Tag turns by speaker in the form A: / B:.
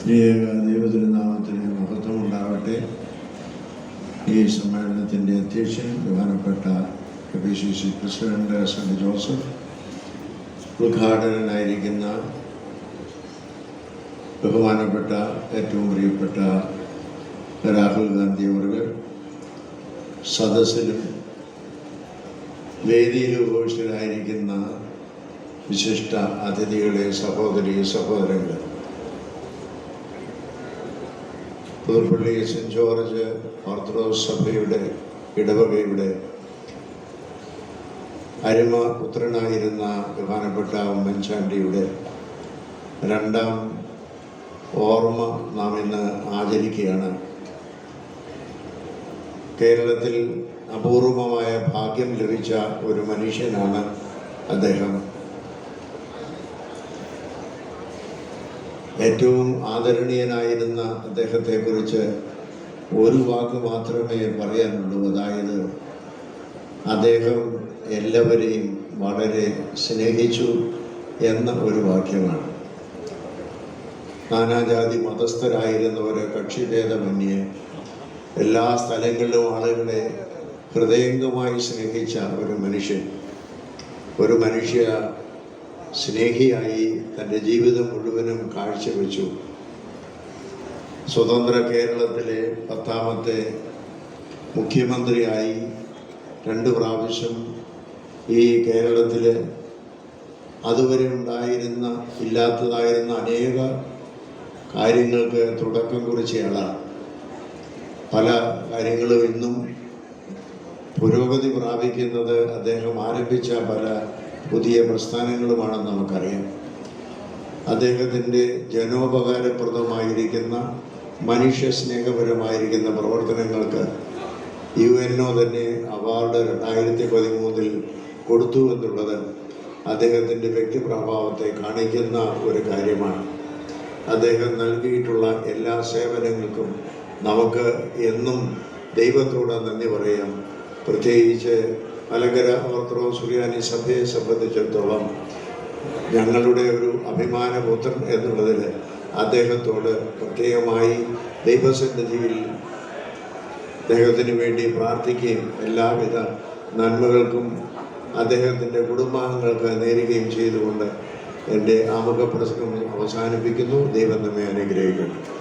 A: ത്രിയേക ദൈവതിരുനാമത്തിന് മഹത്വം ഉണ്ടാവട്ടെ ഈ സമ്മേളനത്തിന്റെ അധ്യക്ഷൻ ബഹുമാനപ്പെട്ട K P C C president saint Joseph ഉദ്ഘാടകനായിരിക്കുന്ന ബഹുമാനപ്പെട്ട ഏറ്റവും പ്രിയപ്പെട്ട രാഹുൽ ഗാന്ധി അവർക്ക് സദസ്സിലും വേദിയിൽ ഉപവിഷ്ടരായിരിക്കുന്ന വിശിഷ്ട അതിഥികളെ സഹോദരി സഹോദരങ്ങൾ പുതുപ്പള്ളി സെന്റ് ജോർജ് ഓർത്തഡോക്സ് സഭയുടെ ഇടവകയുടെ അരുമ പുത്രനായിരുന്ന ബഹുമാനപ്പെട്ട ഉമ്മൻചാണ്ടിയുടെ രണ്ടാം ഓർമ്മ നാം ഇന്ന് ആചരിക്കുകയാണ്. കേരളത്തിൽ അപൂർവമായ ഭാഗ്യം ലഭിച്ച ഒരു മനുഷ്യനാണ് അദ്ദേഹം. ഏറ്റവും ആദരണീയനായിരുന്ന അദ്ദേഹത്തെക്കുറിച്ച് ഒരു വാക്ക് മാത്രമേ പറയാനുള്ളൂ. അതായത് അദ്ദേഹം എല്ലാവരെയും വളരെ സ്നേഹിച്ചു എന്ന ഒരു വാക്യമാണ്. നാനാജാതി മതസ്ഥരായിരുന്നവരെ കക്ഷിഭേദമന്യേ എല്ലാ സ്ഥലങ്ങളിലും ആളുകളെ ഹൃദയംഗമായി സ്നേഹിച്ച ഒരു മനുഷ്യൻ ഒരു മനുഷ്യ സ്നേഹിയായി തന്റെ ജീവിതം മുഴുവനും കാഴ്ചവെച്ചു. സ്വതന്ത്ര കേരളത്തിലെ പത്താമത്തെ മുഖ്യമന്ത്രിയായി രണ്ട് പ്രാവശ്യം ഈ കേരളത്തിൽ അതുവരെ ഉണ്ടായിരുന്ന ഇല്ലാത്തതായിരുന്ന അനേക കാര്യങ്ങൾക്ക് തുടക്കം കുറിച്ചയാളാണ് പല കാര്യങ്ങളും ഇന്നും പുരോഗതി പ്രാപിക്കുന്നത് അദ്ദേഹം ആരംഭിച്ച പല പുതിയ പ്രസ്ഥാനങ്ങളുമാണെന്ന് നമുക്കറിയാം. അദ്ദേഹത്തിന്റെ ജനോപകാരപ്രദമായിരിക്കുന്ന മനുഷ്യ സ്നേഹപരമായിരിക്കുന്ന പ്രവർത്തനങ്ങൾക്ക് യു എൻ ഒ തന്നെ അവാർഡ് രണ്ടായിരത്തി പതിമൂന്നിൽ കൊടുത്തു എന്നുള്ളത് അദ്ദേഹത്തിന്റെ വ്യക്തിപ്രഭാവത്തെ കാണിക്കുന്ന ഒരു കാര്യമാണ്. അദ്ദേഹം നൽകിയിട്ടുള്ള എല്ലാ സേവനങ്ങൾക്കും നമുക്ക് എന്നും ദൈവത്തോട് നന്ദി പറയാം. പ്രത്യേകിച്ച് മലങ്കര ഓർത്തഡോക്സ് സുറിയാനി സഭയെ സംബന്ധിച്ചിടത്തോളം ഞങ്ങളുടെ ഒരു അഭിമാനപുത്രൻ എന്നുള്ളതിൽ അദ്ദേഹത്തോട് പ്രത്യേകമായി ദൈവസന്നിധിയിൽ അദ്ദേഹത്തിന് വേണ്ടി പ്രാർത്ഥിക്കുകയും എല്ലാവിധ നന്മകൾക്കും അദ്ദേഹത്തിന്റെ കുടുംബാംഗങ്ങൾക്ക് നേരുകയും ചെയ്തുകൊണ്ട് എന്റെ ആമുഖ പ്രസംഗം അവസാനിപ്പിക്കുന്നു. ദൈവം നമ്മെ അനുഗ്രഹിക്കട്ടെ.